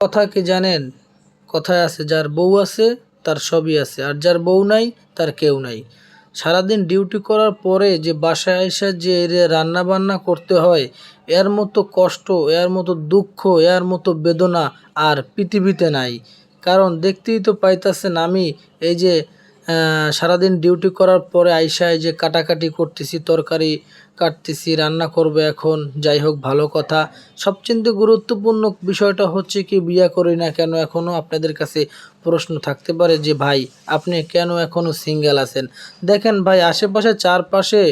কথা কি জানেন? কথায় আছে, যার বউ আছে, তার সবই আছে। আর যার বউ নাই, তার কেউ নাই। সারাদিন ডিউটি করার পরে যে বাসায় এসে যে রান্না বান্না করতে হয়, এর মতো কষ্ট, এর মতো দুঃখ, এর মতো বেদনা আর পৃথিবীতে নাই। কারণ দেখতেই তো পাইতাছেন আমি, এই যে সারাদিন ডিউটি করার পরে আইসায় যে কাটাকাটি করতেছি, তরকারি কাটতেছি, রান্না করবে এখন, যাই হোক, ভালো কথা। সবচেয়ে গুরুত্বপূর্ণ বিষয়টা হচ্ছে কি, বিয়া করি না কেন এখনও আপনাদের কাছে প্রশ্ন থাকতে পারে যে, ভাই, আপনি কেন এখনও সিঙ্গেল আছেন? দেখেন ভাই আশেপাশে চারপাশে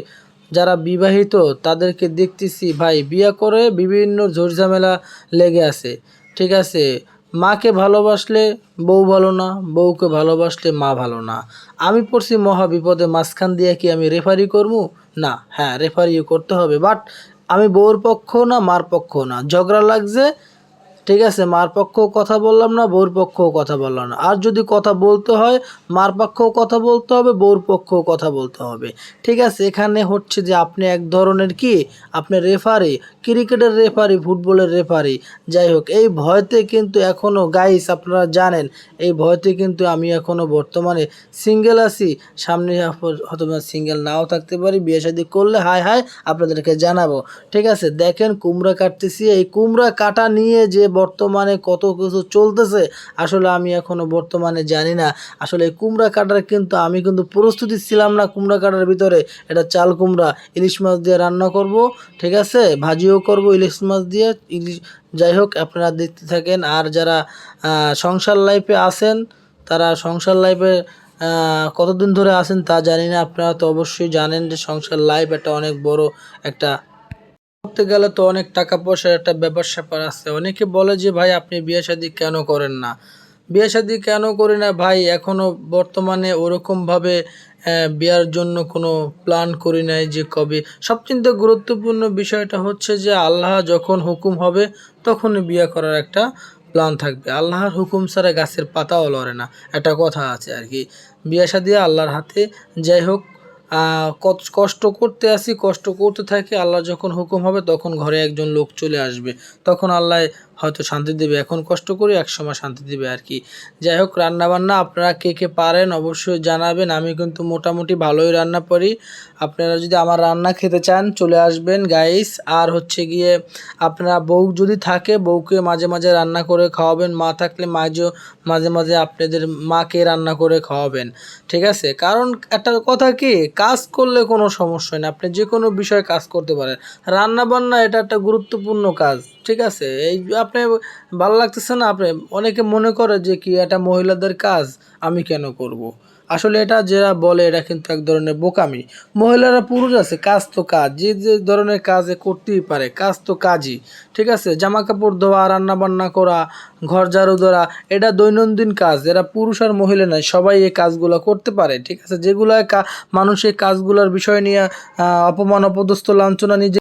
যারা বিবাহিত, তাদেরকে দেখতেছি, ভাই, বিয়া করে বিভিন্ন ঝুটঝামেলা লেগে আছে, ঠিক আছে? মাকে ভালোবাসলে বউ ভালো না, বউকে ভালোবাসলে মা ভালো না। আমি পড়ছি মহা বিপদে, মাঝখান দিয়ে কি আমি রেফারি করব? না হ্যাঁ রেফারিও করতে হবে বাট আমি বউর পক্ষ না, মার পক্ষ না। ঝগড়া লাগছে ঠিক আছে, মার পক্ষও কথা বললাম না, বউর পক্ষও কথা বললাম না। আর যদি কথা বলতে হয়, মার পক্ষও কথা বলতে হবে, বউর পক্ষও কথা বলতে হবে। ঠিক আছে, এখানে হচ্ছে যে আপনি এক ধরনের কি? আপনি রেফারি ক্রিকেটের রেফারি ফুটবলের রেফারি যাই হোক, এই ভয়তে কিন্তু এখনও গাইস আপনারা জানেন, এই ভয়তে কিন্তু আমি এখনও বর্তমানে সিঙ্গেল আছি। সামনে হয়তো সিঙ্গেল নাও থাকতে পারি, বিয়ে শাদী করলে হাই হাই আপনাদেরকে জানাব। ঠিক আছে, দেখেন, কুমড়া কাটতেছি। এই কুমড়া কাটা নিয়ে যে বর্তমানে কত কিছু চলতেছে, আসলে আমি এখনও বর্তমানে জানি না। আসলে কুমড়া কাটার কিন্তু আমি কিন্তু প্রস্তুতি ছিলাম না কুমড়া কাটার ভিতরে। এটা চাল কুমড়া, ইলিশ মাছ দিয়ে রান্না করব, ঠিক আছে? ভাজিও করব ইলিশ মাছ দিয়ে। ইলিশ, যাই হোক, আপনারা দেখতে থাকেন। আর যারা সংসার লাইফে আছেন, তারা সংসার লাইফে কতদিন ধরে আছেন তা জানি না। আপনারা তো অবশ্যই জানেন যে সংসার লাইফ একটা অনেক বড় একটা করতে গেলে তো অনেক টাকা পয়সার একটা ব্যাপার স্যাপার আছে। অনেকে বলে যে, ভাই, আপনি বিয়ে শাদি কেন করেন না? বিয়ে শাদি কেন করি না? ভাই, এখনও বর্তমানে ওরকমভাবে বিয়ার জন্য কোনো প্ল্যান করি নাই যে কবে। সবচেয়ে গুরুত্বপূর্ণ বিষয়টা হচ্ছে যে, আল্লাহ যখন হুকুম হবে, তখন বিয়ে করার একটা প্ল্যান থাকবে। আল্লাহর হুকুম ছাড়া গাছের পাতাও লড়ে না। একটা কথা আছে আর কি। বিয়ে শাদি আল্লাহর হাতে। যাই হোক কষ্ট করতে আসি, কষ্ট করতে থাকি, আল্লাহ যখন হুকুম হবে তখন ঘরে একজন লোক চলে আসবে। তখন আল্লাহ হয়তো শান্তি দেবে। এখন কষ্ট করি একসময় শান্তি দেবে আর কি। যাই হোক রান্না বান্না আপনারা কে কে পারেন অবশ্যই জানাবেন। আমি কিন্তু মোটামুটি ভালোই রান্না করি। আপনারা যদি আমার রান্না খেতে চান, চলে আসবেন গাইস আর হচ্ছে গিয়ে আপনারা বউ যদি থাকে, বউকে মাঝে মাঝে রান্না করে খাওয়াবেন। মা থাকলে মাঝেও মাঝে মাঝে আপনাদের মাকে রান্না করে খাওয়াবেন। ঠিক আছে? কারণ একটা কথা কি, কাজ করলে কোনো সমস্যা নেই আপনি যে কোনো বিষয়ে কাজ করতে পারেন। রান্না বান্না এটা একটা গুরুত্বপূর্ণ কাজ। ঠিক আছে, এই আপনি ভালো লাগতেছে না, আপনি অনেকে মনে করে যে কি এটা মহিলাদের কাজ, আমি কেন করব। আসলে এটা যারা বলে এটা কিন্তু এক ধরনের বোকামি। মহিলারা পুরুষ আছে, কাজ তো কাজ, যে যে ধরনের কাজে করতেই পারে, কাজ তো কাজই, ঠিক আছে? জামা কাপড় ধোয়া রান্না বান্না করা, ঘর ঝাড়ু ধরা, এটা দৈনন্দিন কাজ এরা পুরুষ আর মহিলা নয়, সবাই এই কাজগুলো করতে পারে, ঠিক আছে? যেগুলো মানুষ এই কাজগুলোর বিষয় নিয়ে অপমান, অপদস্থ, লাঞ্ছনা নিজে